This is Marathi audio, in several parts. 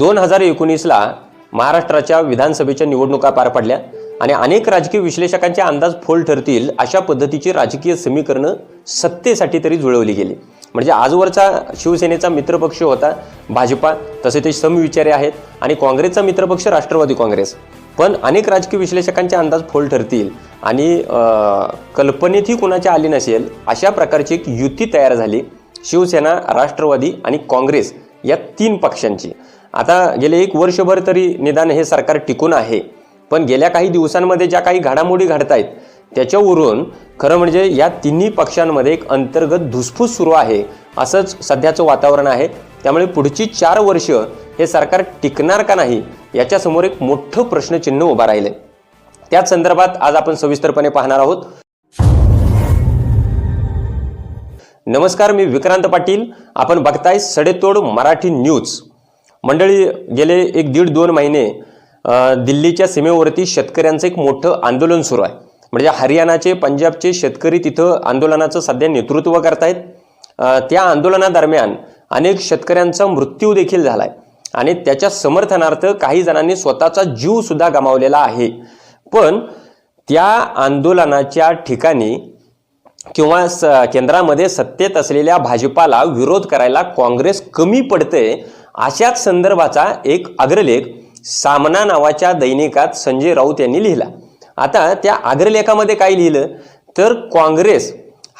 दोन हजार एकोणीसला महाराष्ट्राच्या विधानसभेच्या निवडणुका पार पडल्या आणि अनेक राजकीय विश्लेषकांचे अंदाज फोल ठरतील अशा पद्धतीची राजकीय समीकरणं सत्तेसाठी तरी जुळवली गेली. म्हणजे आजवरचा शिवसेनेचा मित्रपक्ष होता भाजपा तसे ते समविचारी आहेत आणि काँग्रेसचा मित्रपक्ष राष्ट्रवादी काँग्रेस. पण अनेक राजकीय विश्लेषकांचे अंदाज फोल ठरतील आणि कल्पनेतही कुणाच्या आली नसेल अशा प्रकारची एक युती तयार झाली शिवसेना राष्ट्रवादी आणि काँग्रेस या तीन पक्षांची. आता गेले एक वर्षभर तरी निदान हे सरकार टिकून आहे. पण गेल्या काही दिवसांमध्ये ज्या काही घडामोडी घडत आहेत त्याच्यावरून खरं म्हणजे या तिन्ही पक्षांमध्ये एक अंतर्गत धुसफूस सुरू आहे असंच सध्याचं वातावरण आहे. त्यामुळे पुढची चार वर्ष हे सरकार टिकणार का नाही याच्यासमोर एक मोठं प्रश्नचिन्ह उभं राहिले त्याच संदर्भात आज आपण सविस्तरपणे पाहणार आहोत. नमस्कार मी विक्रांत पाटील. आपण बघताय सडेतोड मराठी न्यूज. मंडळी गेले एक दीड दोन महिने दिल्लीच्या सीमेवरती शेतकऱ्यांचं एक मोठं आंदोलन सुरू आहे. म्हणजे हरियाणाचे पंजाबचे शेतकरी तिथं आंदोलनाचं सध्या नेतृत्व करतायत. आहेत त्या आंदोलनादरम्यान अनेक शेतकऱ्यांचा मृत्यू देखील झाला आहे आणि त्याच्या समर्थनार्थ काही जणांनी स्वतःचा जीवसुद्धा गमावलेला आहे. पण त्या आंदोलनाच्या ठिकाणी किंवा स केंद्रामध्ये सत्तेत असलेल्या भाजपाला विरोध करायला काँग्रेस कमी पडते अशाच संदर्भाचा एक अग्रलेख सामना नावाच्या दैनिकात संजय राऊत यांनी लिहिला. आता त्या अग्रलेखामध्ये काय लिहिलं? तर काँग्रेस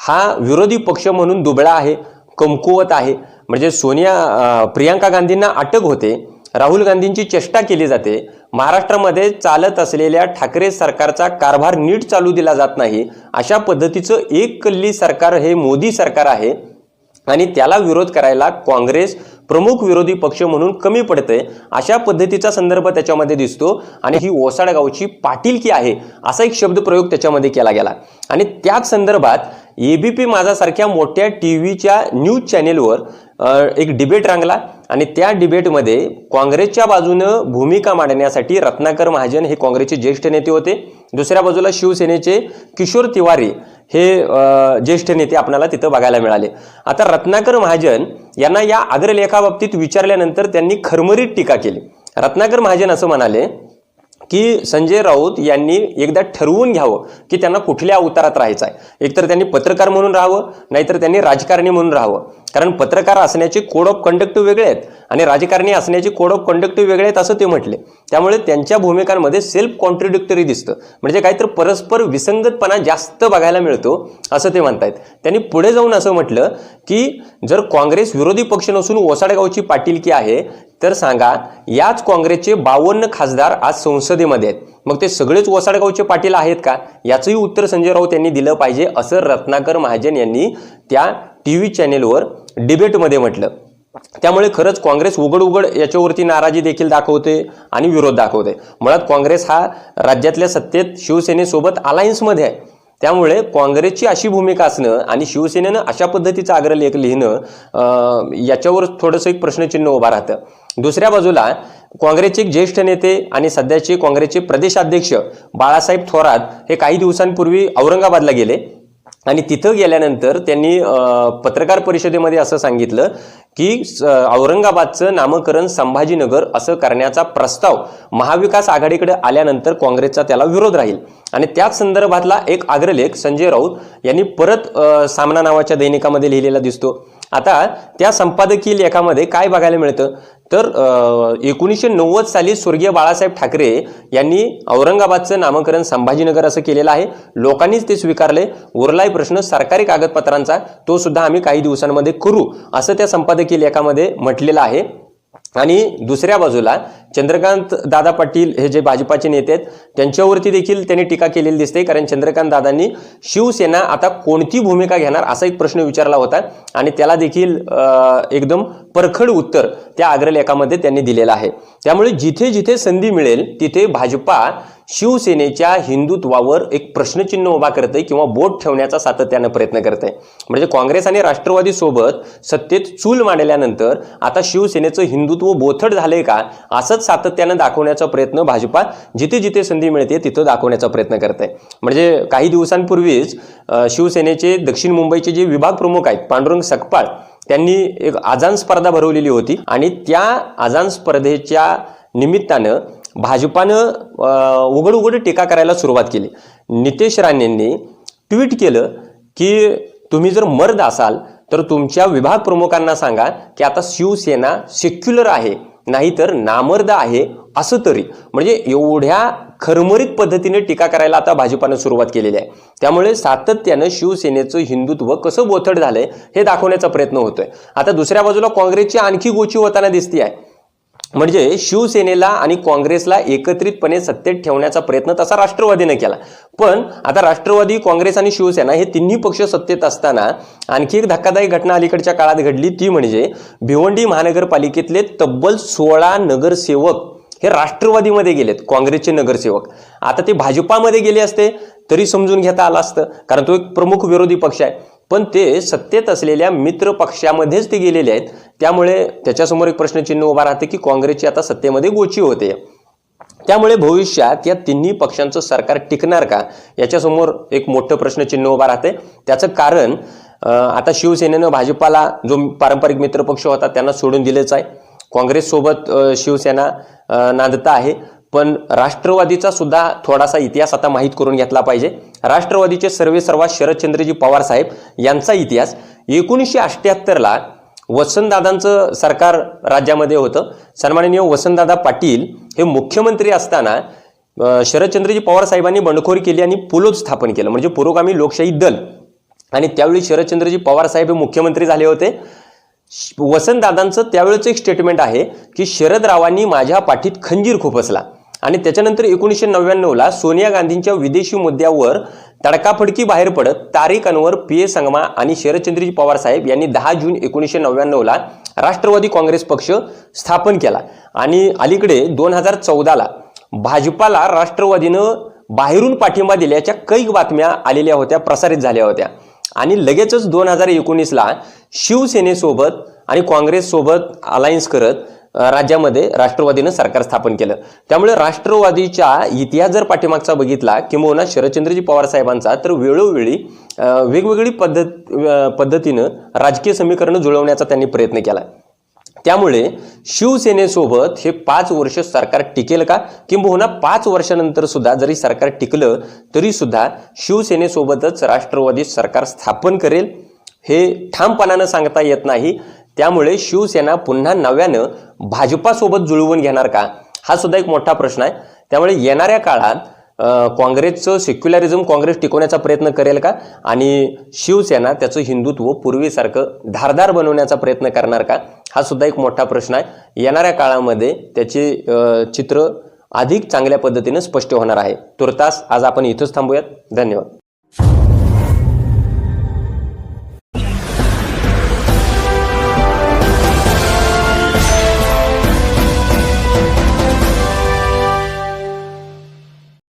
हा विरोधी पक्ष म्हणून दुबळा आहे कमकुवत आहे. म्हणजे सोनिया प्रियांका गांधींना अटक होते राहुल गांधींची चेष्टा केली जाते महाराष्ट्रामध्ये चालत असलेल्या ठाकरे सरकारचा कारभार नीट चालू दिला जात नाही अशा पद्धतीचं एक कल्ली सरकार हे मोदी सरकार आहे आणि त्याला विरोध करायला काँग्रेस प्रमुख विरोधी पक्ष म्हणून कमी पडते अशा पद्धतीचा संदर्भ त्याच्यामध्ये दिसतो आणि ही ओसाडगावची पाटीलकी आहे असा एक शब्दप्रयोग त्याच्यामध्ये केला गेला. आणि त्याच संदर्भात एबीपी माझासारख्या मोठ्या टी व्हीच्या न्यूज चॅनेलवर एक डिबेट रंगला आणि त्या डिबेटमध्ये काँग्रेसच्या बाजूनं भूमिका मांडण्यासाठी रत्नाकर महाजन हे काँग्रेसचे ज्येष्ठ नेते होते. दुसऱ्या बाजूला शिवसेनेचे किशोर तिवारी हे ज्येष्ठ नेते आपल्याला तिथं बघायला मिळाले. आता रत्नाकर महाजन यांना या अग्रलेखाबाबतीत विचारल्यानंतर त्यांनी खरमरीत टीका केली. रत्नाकर महाजन असं म्हणाले की संजय राऊत यांनी एकदा ठरवून घ्यावं की त्यांना कुठल्या अवतारात राहायचं आहे एकतर त्यांनी पत्रकार म्हणून राहावं नाहीतर त्यांनी राजकारणी म्हणून राहावं. कारण पत्रकार असण्याचे कोड ऑफ कंडक्ट वेगळे आहेत आणि राजकारणी असण्याचे कोड ऑफ कंडक्ट वेगळे आहेत असं ते म्हटले. त्यामुळे त्यांच्या भूमिकांमध्ये सेल्फ कॉन्ट्रडिक्टरी दिसतं. म्हणजे काहीतरी परस्पर विसंगतपणा जास्त बघायला मिळतो असं ते म्हणतायत. त्यांनी पुढे जाऊन असं म्हटलं की जर काँग्रेस विरोधी पक्ष नसून ओसाडगावची पाटीलकी आहे तर सांगा याच काँग्रेसचे बावन्न खासदार आज संसदेमध्ये आहेत. मग ते सगळेच ओसाडगावचे पाटील आहेत का? याचंही उत्तर संजय राऊत यांनी दिलं पाहिजे असं रत्नाकर महाजन यांनी त्या टी व्ही चॅनेलवर डिबेटमध्ये म्हटलं. त्यामुळे खरंच काँग्रेस उघड उघड याच्यावरती नाराजी देखील दाखवते आणि विरोध दाखवते. मुळात काँग्रेस हा राज्यातल्या सत्तेत शिवसेनेसोबत अलायन्समध्ये आहे. त्यामुळे काँग्रेसची अशी भूमिका असणं आणि शिवसेनेनं अशा पद्धतीचा आग्रलेख लिहिणं याच्यावर थोडंसं एक प्रश्नचिन्ह उभा राहतं. दुसऱ्या बाजूला काँग्रेसचे ज्येष्ठ नेते आणि सध्याचे काँग्रेसचे प्रदेशाध्यक्ष बाळासाहेब थोरात हे काही दिवसांपूर्वी औरंगाबादला गेले. आणि तिथं गेल्यानंतर त्यांनी पत्रकार परिषदेमध्ये असं सांगितलं की स- औरंगाबादचं नामकरण संभाजीनगर असं करण्याचा प्रस्ताव महाविकास आघाडीकडे आल्यानंतर काँग्रेसचा त्याला विरोध राहील. आणि त्याच संदर्भातला एक अग्रलेख संजय राऊत यांनी परत सामना नावाच्या दैनिकामध्ये लिहिलेला दिसतो. आता त्या संपादकीय लेखामध्ये काय बघायला मिळतं? तर एकोणीसशे नव्वद साली स्वर्गीय बाळासाहेब ठाकरे यांनी औरंगाबादचं नामकरण संभाजीनगर असं केलेलं आहे. लोकांनीच ते स्वीकारले. उरलाय प्रश्न सरकारी कागदपत्रांचा तो सुद्धा आम्ही काही दिवसांमध्ये करू असं त्या संपादकीय लेखामध्ये म्हटलेलं आहे. आणि दुसऱ्या बाजूला चंद्रकांत दादा पाटील हे जे भाजपाचे नेते आहेत त्यांच्यावरती देखील त्यांनी टीका केलेली दिसते कारण चंद्रकांत दादांनी शिवसेना आता कोणती भूमिका घेणार असा एक प्रश्न विचारला होता आणि त्याला देखील एकदम परखड उत्तर त्या अग्रलेखामध्ये त्यांनी दिलेलं आहे. त्यामुळे जिथे जिथे संधी मिळेल तिथे भाजपा शिवसेनेच्या हिंदुत्वावर एक प्रश्नचिन्ह उभा करते किंवा बोट ठेवण्याचा सातत्यानं प्रयत्न करते म्हणजे काँग्रेस आणि राष्ट्रवादी सोबत सत्तेत चूल मांडल्यानंतर आता शिवसेनेचं हिंदुत्व बोथड झालंय का असंच सातत्यानं दाखवण्याचा प्रयत्न भाजपा जिथे जिथे संधी मिळते तिथं दाखवण्याचा प्रयत्न करत आहे म्हणजे काही दिवसांपूर्वीच शिवसेनेचे दक्षिण मुंबईचे जे विभाग प्रमुख आहेत पांडुरंग सकपाळ त्यांनी एक आजान स्पर्धा भरवलेली होती आणि त्या आजान स्पर्धेच्या निमित्तानं भाजपानं उघड उघड टीका करायला सुरुवात केली. नितेश राणेंनी ट्विट केलं की तुम्ही जर मर्द असाल तर तुमच्या विभाग प्रमुखांना सांगा की आता शिवसेना सेक्युलर आहे. नाहीतर नामर्द आहे असं तरी. म्हणजे एवढ्या खरमरीत पद्धतीने टीका करायला आता भाजपानं सुरुवात केलेली आहे. त्यामुळे सातत्यानं शिवसेनेचं हिंदुत्व कसं बोथड झालंय हे दाखवण्याचा प्रयत्न होतोय. आता दुसऱ्या बाजूला काँग्रेसची आणखी गोची होताना दिसते आहे म्हणजे शिवसेनेला आणि काँग्रेसला एकत्रितपणे सत्तेत ठेवण्याचा प्रयत्न तसा राष्ट्रवादीने केला. पण आता राष्ट्रवादी काँग्रेस आणि शिवसेना हे तिन्ही पक्ष सत्तेत असताना आणखी एक धक्कादायक घटना अलीकडच्या काळात घडली. ती म्हणजे भिवंडी महानगरपालिकेतले तब्बल सोळा नगरसेवक हे राष्ट्रवादीमध्ये गेलेत काँग्रेसचे नगरसेवक. आता ते भाजपामध्ये गेले असते तरी समजून घेता आलं असतं कारण तो एक प्रमुख विरोधी पक्ष आहे. पण ते सत्तेत असलेल्या मित्र पक्षामध्येच ते गेलेले आहेत. त्यामुळे त्याच्यासमोर एक प्रश्नचिन्ह उभा राहते की काँग्रेसची आता सत्तेमध्ये गोची होते. त्यामुळे भविष्यात या तिन्ही पक्षांचं सरकार टिकणार का? याच्यासमोर एक मोठं प्रश्नचिन्ह उभा राहते. त्याचं कारण आता शिवसेनेनं भाजपाला जो पारंपरिक मित्रपक्ष होता त्यांना सोडून दिलेच आहे. काँग्रेससोबत शिवसेना नांदता आहे. पण राष्ट्रवादीचा सुद्धा थोडासा इतिहास आता माहीत करून घेतला पाहिजे. राष्ट्रवादीचे सर्वे सर्वात शरदचंद्रजी पवार साहेब यांचा इतिहास. एकोणीसशे अठ्ठ्याहत्तरला वसंतदादांचं सरकार राज्यामध्ये होतं. सन्माननीय वसंतदादा पाटील हे मुख्यमंत्री असताना शरदचंद्रजी पवार साहेबांनी बंडखोरी केली आणि पुलोद स्थापन केलं. म्हणजे पुरोगामी लोकशाही दल. आणि त्यावेळी शरदचंद्रजी पवार साहेब हे मुख्यमंत्री झाले होते. वसंतदादांचं त्यावेळेचं एक स्टेटमेंट आहे की शरदरावांनी माझ्या पाठीत खंजीर खुपसला आणि त्याच्यानंतर एकोणीसशे नव्याण्णवला सोनिया गांधींच्या विदेशी मुद्द्यावर तडकाफडकी बाहेर पडत तारिक अनवर पी. ए. संगमा आणि शरदचंद्रजी पवार साहेब यांनी दहा जून एकोणीसशे नव्याण्णवला राष्ट्रवादी काँग्रेस पक्ष स्थापन केला. आणि अलीकडे दोन हजार चौदाला भाजपाला राष्ट्रवादीनं बाहेरून पाठिंबा दिल्याच्या कैक बातम्या आलेल्या होत्या प्रसारित झाल्या होत्या. आणि लगेचच दोन हजार एकोणीसला शिवसेनेसोबत आणि काँग्रेससोबत अलायन्स करत राज्यामध्ये राष्ट्रवादीनं सरकार स्थापन केलं. त्यामुळे राष्ट्रवादीच्या इतिहास जर पाठीमागचा बघितला किंबहुना शरदचंद्रजी पवार साहेबांचा तर वेळोवेळी वेगवेगळी पद्धत पद्धतीनं राजकीय समीकरणं जुळवण्याचा त्यांनी प्रयत्न केला. त्यामुळे शिवसेनेसोबत हे पाच वर्ष सरकार टिकेल का? किंबहुना पाच वर्षानंतर सुद्धा जरी सरकार टिकलं तरी सुद्धा शिवसेनेसोबतच राष्ट्रवादी सरकार स्थापन करेल हे ठामपणानं सांगता येत नाही. त्यामुळे शिवसेना पुन्हा नव्यानं भाजपासोबत जुळवून घेणार का? हा सुद्धा एक मोठा प्रश्न आहे. त्यामुळे येणाऱ्या काळात काँग्रेसचं सेक्युलरिझम काँग्रेस टिकवण्याचा प्रयत्न करेल का? आणि शिवसेना त्याचं हिंदुत्व पूर्वीसारखं धारदार बनवण्याचा प्रयत्न करणार का? हा सुद्धा एक मोठा प्रश्न आहे. येणाऱ्या काळामध्ये त्याचे चित्र अधिक चांगल्या पद्धतीनं स्पष्ट होणार आहे. तुर्तास आज आपण इथंच थांबूयात. धन्यवाद.